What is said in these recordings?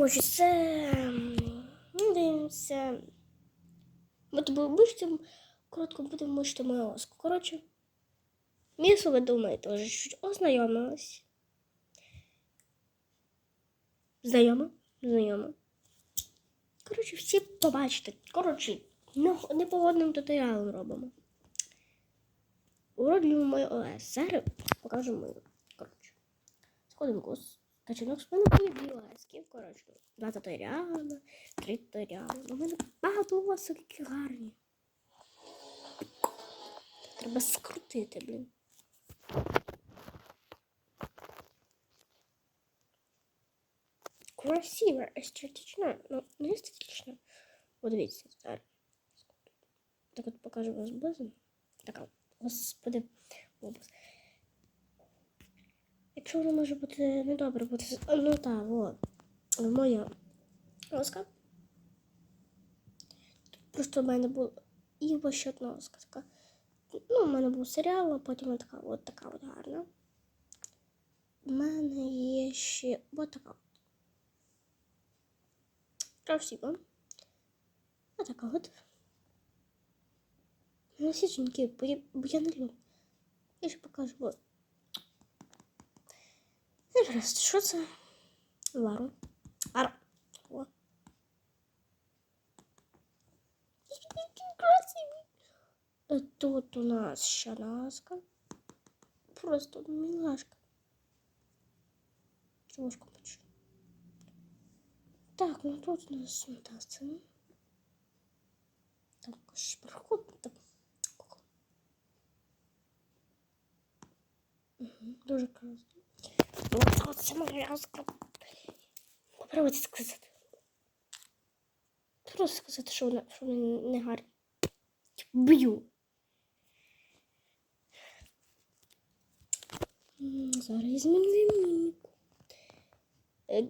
Коротше, це. Ми дивимося. Ми обичцем коротко будемо мочити мою оску. Коротше. Місо, ви думаєте, вже чуть ознайомилась. Знайома? Знайома. Коротше, всі побачите. Коротше, непогодним туторіалом робимо. Уроджуємо мою ОС. Зараз покажу мою. Коротше. Сходинку з качанок з мене були дві ОСки. Коротше, два туторіали, три туторіали. У мене багато ОСок, які гарні. Треба скрутити, блін. Красиво, естетично. Ну, не естетично. От дивіться, зараз. Так от покажу вас близом. Така, господи, Воно може бути недобре, бути. Ну так, от. Моя оска. Просто в мене була і ще одна оска така. Ну, у мене був серіал, а потім така от така от гарна. У мене є ще от така. от. Красиво. А така от. Ну, всі жінки, бо я, бо я не люблю. Я ще покажу. От. Ну, просто, що це? Лару. Ара. О. Тут у нас щанаска. Просто милашка. Чувашку почему? Так, ну тут у нас мутация. Там проход. Там. Угу, дуже класно. От це. Попробуйте сказати. Просто сказати, що вона, що вона не гарна. Б'ю. Зараз змінюємо міміку. Е,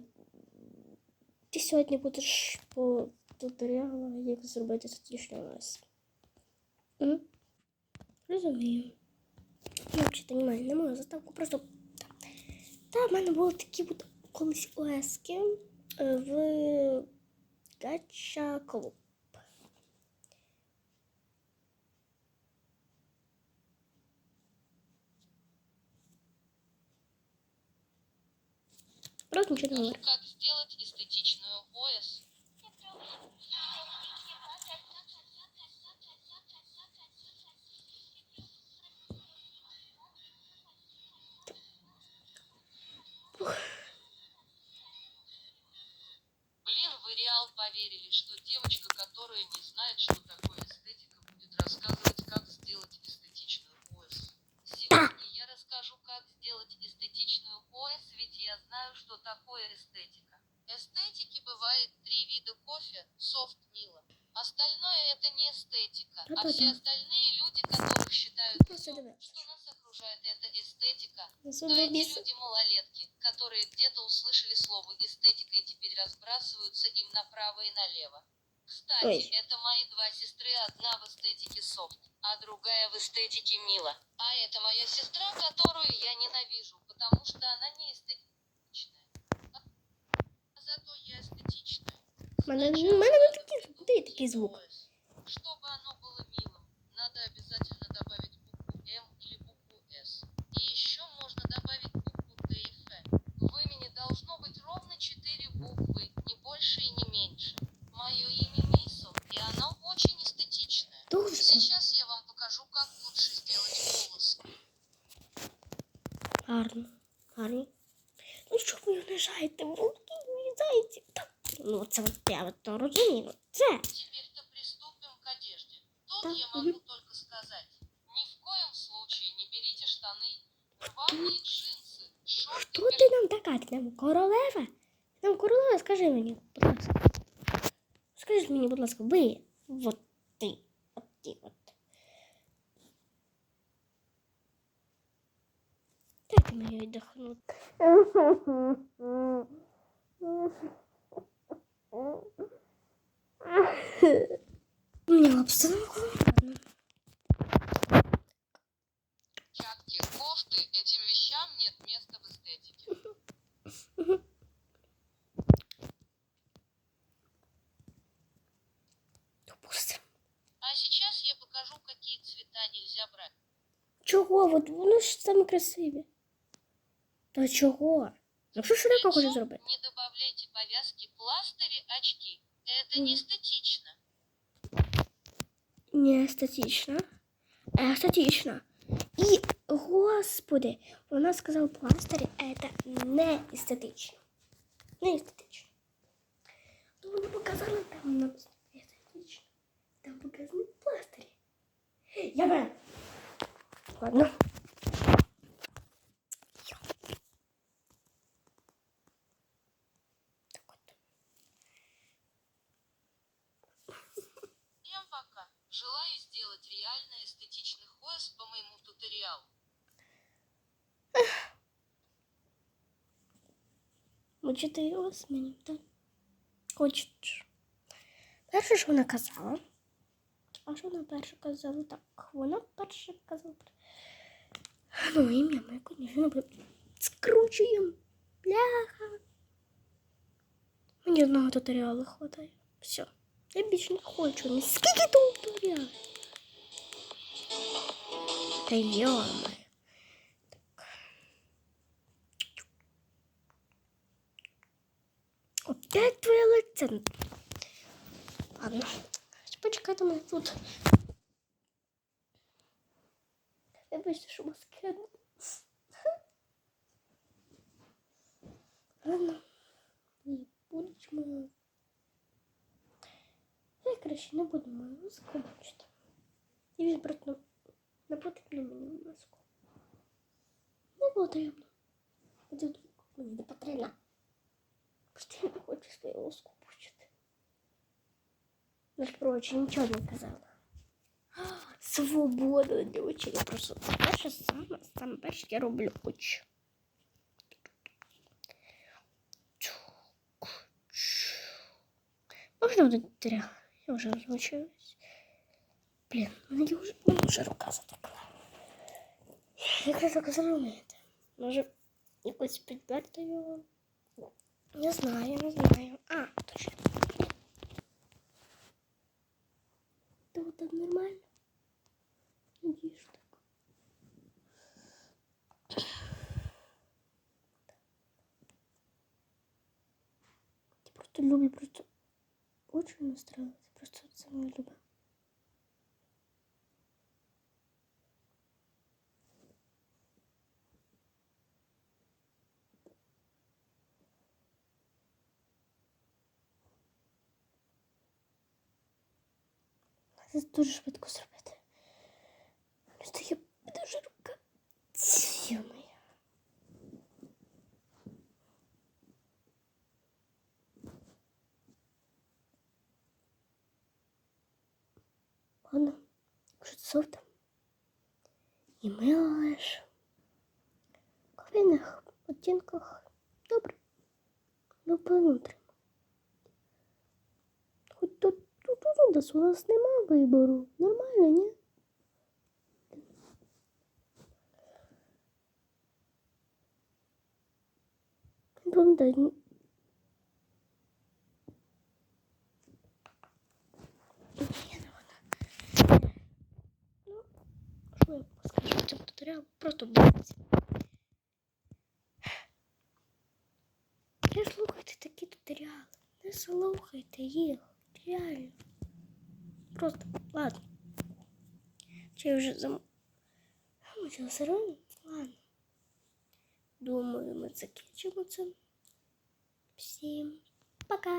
Ти сьогодні будеш по туторіалу, як зробити лес. М? Розумію. Я вчити немає, заставку, просто. Та, та в мене були такі от колись ОСки е, в Гача Клуб. Просто нічого не говорю. как сделать эстетичную ОС. Что девочка, которая не знает, что такое эстетика, будет рассказывать, как сделать эстетичную ОС. Сегодня я расскажу, как сделать эстетичную ОС, ведь я знаю, что такое эстетика. Эстетики бывает три вида кофе, софт, нила. Остальное это не эстетика, а Да-да-да. все остальные люди, которых считают всё, давай. что нас окружает, это эстетика, Я то эти люди малолетки, которые где-то услышали слово эстетика и теперь разбрасываются им направо и налево. Кстати, Ой. это мои два сестры, одна в эстетике софт, а другая в эстетике мила. А это моя сестра, которую я ненавижу, потому что она не эстетичная. А зато я эстетичная. Мене, мене не такий звук. Сейчас я вам покажу, как лучше сделать волосы. Гарно. Гарно. Ну що ви унижаєте? Волки зайці. Так. Ну це от я от то розумію. ну, Це. Теперь-то приступим к одежде. Тут Да, я могу только сказать, ни в коем случае не берите штаны, рваные джинсы, шорты, Хто ти нам така? Ти нам королева? Ти нам королева, скажи мені, будь ласка. Скажи мені, будь ласка, ви. От ти. От ти от. Дайте мені віддихнути. Мне обстановку. перчатки, кофты. Этим вещам нет места От воно ж саме красиве. Та чого? Ну що Шрека хоче Лицо зробити? Не добавляйте повязки, пластыри, очки. Это не Мгм. эстетично. Не естетично. Естетично. І, господи, вона сказала пластирі, це не естетично. Не естетично. Ну, вони показали там нам естетично. Там показані пластирі. Я би. Ладно. Всем пока. Желаю сделать реально эстетичный ОС по моему туториалу. Мучити його з мені, так? Хочеш. Перше, що вона казала. А що вона перше казала? Так, вона перше казала. Ну, ім'я моє, звісно, ми скручуємо. Бляха. Мені одного туторіалу хватає. Все. Я більше не хочу. Ні скільки туторіалів. Та йома. Опять твоє лице. Ладно. Почекайте мене тут. Вибачте, що маски. Ладно. І будемо. Я краще не буду мою маску бачити. І відбрати на, на потрібну мені маску. Не потрібно. Буде мені не потрібно. Просто я не хочу свою лоску пучити. Между прочим, нічого не казала. Свобода для очей. Я просто перше саме, саме перше я роблю очі. Можна буде тря? Я вже розмочилась. Блін, мене вже, мене вже рука затекла. Як ви так зробите? Може, якось підберти його? Не знаю, не знаю. А, точно. Ты вот так нормально? Так. Я просто люблю, просто очень настраиваться. Просто самое люблю. Це дуже швидко зробити. Просто я дуже рука. Йо-моє. Ладно, це софтом. І ми лиш в кровійних оттінках добре. Ну, понутримо. Хоч тут, тут, тут у нас нема вибору. Нормально, ні? Ні, вона. Ну, скажу в цьому туторіалу? Просто бачите. Не слухайте такі туторіали. Не слухайте їх. Реально. Просто, ладно. Чи я вже зам... Ладно. Думаю, ми закінчимо це. Всім пока!